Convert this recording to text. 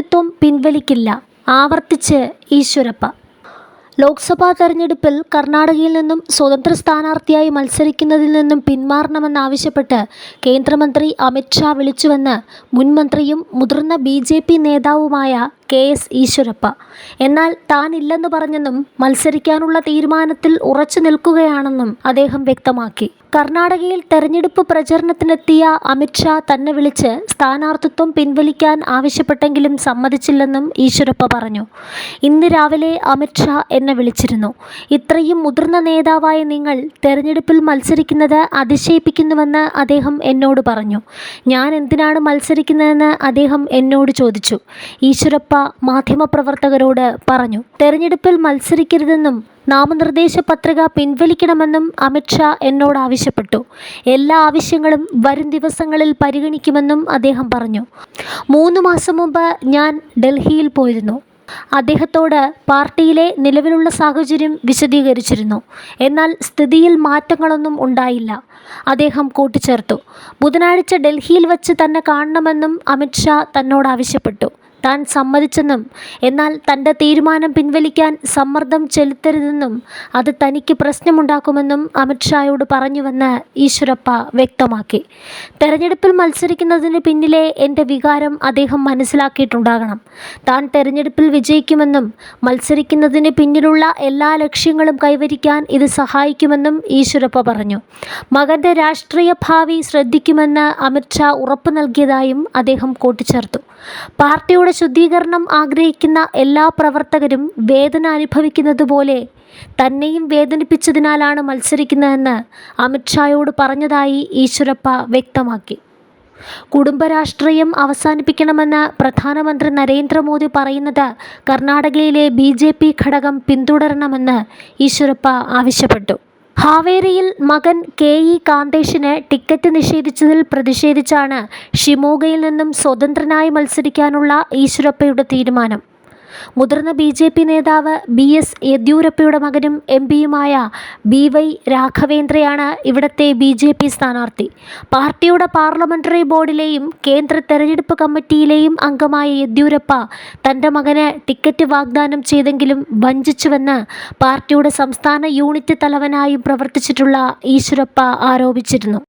സ്ഥാനാർത്ഥിത്വം പിൻവലിക്കില്ല. ആവർത്തിച്ച് ഈശ്വരപ്പ. ലോക്സഭാ തെരഞ്ഞെടുപ്പിൽ കർണാടകയിൽ നിന്നും സ്വതന്ത്ര സ്ഥാനാർത്ഥിയായി മത്സരിക്കുന്നതിൽ നിന്നും പിന്മാറണമെന്നാവശ്യപ്പെട്ട് കേന്ദ്രമന്ത്രി അമിത്ഷാ വിളിച്ചുവെന്ന് മുൻ മന്ത്രിയും മുതിർന്ന ബി ജെ പി നേതാവുമായ കെ എസ് ഈശ്വരപ്പ. എന്നാൽ താനില്ലെന്ന് പറഞ്ഞെന്നും മത്സരിക്കാനുള്ള തീരുമാനത്തിൽ ഉറച്ചു നിൽക്കുകയാണെന്നും അദ്ദേഹം വ്യക്തമാക്കി. കർണാടകയിൽ തെരഞ്ഞെടുപ്പ് പ്രചരണത്തിനെത്തിയ അമിത്ഷാ തന്നെ വിളിച്ച് സ്ഥാനാർത്ഥിത്വം പിൻവലിക്കാൻ ആവശ്യപ്പെട്ടെങ്കിലും സമ്മതിച്ചില്ലെന്നും ഈശ്വരപ്പ പറഞ്ഞു. ഇന്ന് രാവിലെ അമിത്ഷാ എന്നെ വിളിച്ചിരുന്നു. ഇത്രയും മുതിർന്ന നേതാവായ നിങ്ങൾ തെരഞ്ഞെടുപ്പിൽ മത്സരിക്കുന്നത് അതിശയിപ്പിക്കുന്നുവെന്ന് അദ്ദേഹം എന്നോട് പറഞ്ഞു. ഞാൻ എന്തിനാണ് മത്സരിക്കുന്നതെന്ന് അദ്ദേഹം എന്നോട് ചോദിച്ചു. ഈശ്വരപ്പ മാധ്യമപ്രവർത്തകരോട് പറഞ്ഞു. തെരഞ്ഞെടുപ്പിൽ മത്സരിക്കരുതെന്നും നാമനിർദ്ദേശ പത്രിക പിൻവലിക്കണമെന്നും അമിത് ഷാ എന്നോട് ആവശ്യപ്പെട്ടു. എല്ലാ ആവശ്യങ്ങളും വരും ദിവസങ്ങളിൽ പരിഗണിക്കുമെന്നും അദ്ദേഹം പറഞ്ഞു. മൂന്ന് മാസം മുമ്പ് ഞാൻ ഡൽഹിയിൽ പോയിരുന്നു. അദ്ദേഹത്തോട് പാർട്ടിയിലെ നിലവിലുള്ള സാഹചര്യം വിശദീകരിച്ചിരുന്നു. എന്നാൽ സ്ഥിതിയിൽ മാറ്റങ്ങളൊന്നും ഉണ്ടായില്ല. അദ്ദേഹം കൂട്ടിച്ചേർത്തു. ബുധനാഴ്ച ഡൽഹിയിൽ വച്ച് തന്നെ കാണണമെന്നും അമിത് ഷാ തന്നോട് ആവശ്യപ്പെട്ടു. താൻ സമ്മതിച്ചെന്നും എന്നാൽ തന്റെ തീരുമാനം പിൻവലിക്കാൻ സമ്മർദ്ദം ചെലുത്തരുതെന്നും അത് തനിക്ക് പ്രശ്നമുണ്ടാക്കുമെന്നും അമിത്ഷായോട് പറഞ്ഞുവെന്ന് ഈശ്വരപ്പ വ്യക്തമാക്കി. തെരഞ്ഞെടുപ്പിൽ മത്സരിക്കുന്നതിന് പിന്നിലെ എന്റെ വികാരം അദ്ദേഹം മനസ്സിലാക്കിയിട്ടുണ്ടാകണം. താൻ തെരഞ്ഞെടുപ്പിൽ വിജയിക്കുമെന്നും മത്സരിക്കുന്നതിന് പിന്നിലുള്ള എല്ലാ ലക്ഷ്യങ്ങളും കൈവരിക്കാൻ ഇത് സഹായിക്കുമെന്നും ഈശ്വരപ്പ പറഞ്ഞു. മകന്റെ രാഷ്ട്രീയ ഭാവി ശ്രദ്ധിക്കുമെന്ന് അമിത്ഷാ ഉറപ്പു നൽകിയതായും അദ്ദേഹം കൂട്ടിച്ചേർത്തു. പാർട്ടിയുടെ ശുദ്ധീകരണം ആഗ്രഹിക്കുന്ന എല്ലാ പ്രവർത്തകരും വേദന അനുഭവിക്കുന്നത് പോലെ തന്നെയും വേദനിപ്പിച്ചതിനാലാണ് മത്സരിക്കുന്നതെന്ന് അമിത്ഷായോട് പറഞ്ഞതായി ഈശ്വരപ്പ വ്യക്തമാക്കി. കുടുംബരാഷ്ട്രീയം അവസാനിപ്പിക്കണമെന്ന് പ്രധാനമന്ത്രി നരേന്ദ്രമോദി പറയുന്നത് കർണാടകയിലെ ബി ഘടകം പിന്തുടരണമെന്ന് ഈശ്വരപ്പ ആവശ്യപ്പെട്ടു. ഹാവേരിയിൽ മകൻ കെ ഇ കാന്തേഷിന് ടിക്കറ്റ് നിഷേധിച്ചതിൽ പ്രതിഷേധിച്ചാണ് ഷിമോഗയിൽ നിന്നും സ്വതന്ത്രനായി മത്സരിക്കാനുള്ള ഈശ്വരപ്പയുടെ തീരുമാനം. മുതിർന്ന ബി ജെ പി നേതാവ് ബി എസ് യെദ്യൂരപ്പയുടെ മകനും എം പിയുമായ ബി വൈ രാഘവേന്ദ്രയാണ് ഇവിടത്തെ ബി ജെ പി സ്ഥാനാർത്ഥി. പാർട്ടിയുടെ പാർലമെന്ററി ബോർഡിലെയും കേന്ദ്ര തെരഞ്ഞെടുപ്പ് കമ്മിറ്റിയിലെയും അംഗമായ യെദ്യൂരപ്പ തന്റെ മകന് ടിക്കറ്റ് വാഗ്ദാനം ചെയ്തെങ്കിലും വഞ്ചിച്ചുവെന്ന് പാർട്ടിയുടെ സംസ്ഥാന യൂണിറ്റ് തലവനായും പ്രവർത്തിച്ചിട്ടുള്ള ഈശ്വരപ്പ ആരോപിച്ചിരുന്നു.